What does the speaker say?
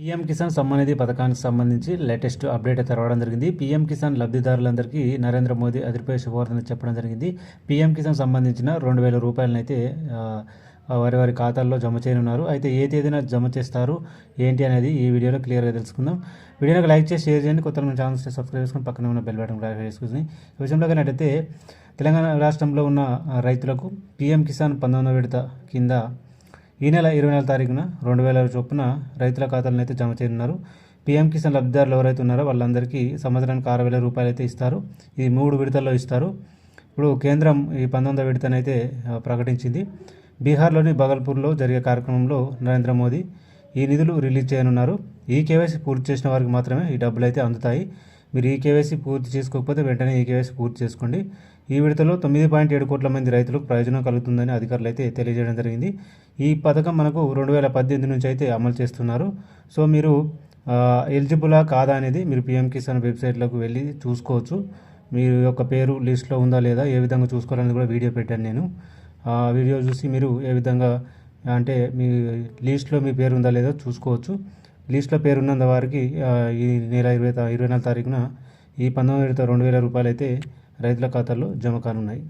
PM Kisan Samman పథకానికి సంబంధించి latest update అయితే రావడం జరిగింది. పీఎం కిసాన్ లబ్ధిదారులందరికీ నరేంద్ర మోదీ అదిరిపోయే శుభవార్తలు చెప్పడం జరిగింది. పీఎం కిసాన్ సంబంధించిన రెండు వేల రూపాయలనైతే వారి వారి ఖాతాల్లో జమ చేయనున్నారు. అయితే ఏ తేదీన జమ చేస్తారు ఏంటి అనేది ఈ వీడియోలో క్లియర్గా తెలుసుకుందాం. వీడియోకి లైక్ చేసి షేర్ చేయండి. కొత్త మన ఛానల్స్ సబ్స్క్రైబ్ చేసుకుని పక్కన ఉన్న బెల్ బటన్ కూడా చేసుకుని ఈ విషయంలో కనుకైతే తెలంగాణ రాష్ట్రంలో ఉన్న రైతులకు పీఎం కిసాన్ పంతొమ్మిదో విడత కింద ఈ నెల ఇరవై నాలుగు తారీఖున రెండు వేల చొప్పున రైతుల ఖాతాలను అయితే జమ చేయనున్నారు. పీఎం కిసాన్ లబ్ధిదారులు ఎవరైతే ఉన్నారో వాళ్ళందరికీ సంవత్సరానికి ఆరు వేల రూపాయలు అయితే ఇస్తారు. ఇది మూడు విడతల్లో ఇస్తారు. ఇప్పుడు కేంద్రం ఈ పంతొమ్మిదో విడతనైతే ప్రకటించింది. బీహార్లోని బగల్పూర్లో జరిగే కార్యక్రమంలో నరేంద్ర మోదీ ఈ నిధులు రిలీజ్ చేయనున్నారు. ఈ కేవైసీ పూర్తి చేసిన వారికి మాత్రమే ఈ డబ్బులు అయితే అందుతాయి. మీరు ఈ కేవైసీ పూర్తి చేసుకోకపోతే వెంటనే ఈ కేవైసీ పూర్తి చేసుకోండి. ఈ విడతలో తొమ్మిది పాయింట్ ఏడు కోట్ల మంది రైతులకు ప్రయోజనం కలుగుతుందని అధికారులు అయితే తెలియజేయడం జరిగింది. ఈ పథకం మనకు రెండు వేల పద్దెనిమిది నుంచి అయితే అమలు చేస్తున్నారు. సో మీరు ఎలిజిబులా కాదా అనేది మీరు పిఎం కిసాన్ వెబ్సైట్లోకి వెళ్ళి చూసుకోవచ్చు. మీ యొక్క పేరు లిస్ట్లో ఉందా లేదా ఏ విధంగా చూసుకోవాలని కూడా వీడియో పెట్టాను నేను. ఆ వీడియో చూసి మీరు ఏ విధంగా అంటే మీ లిస్ట్లో మీ పేరు ఉందా లేదో చూసుకోవచ్చు. లిస్టులో పేరు ఉన్నంత వారికి ఈ నెల ఇరవై ఇరవై నాలుగు తారీఖున ఈ పంతొమ్మిది రెండు వేల రూపాయలు అయితే రైతుల ఖాతాల్లో జమ కానున్నాయి.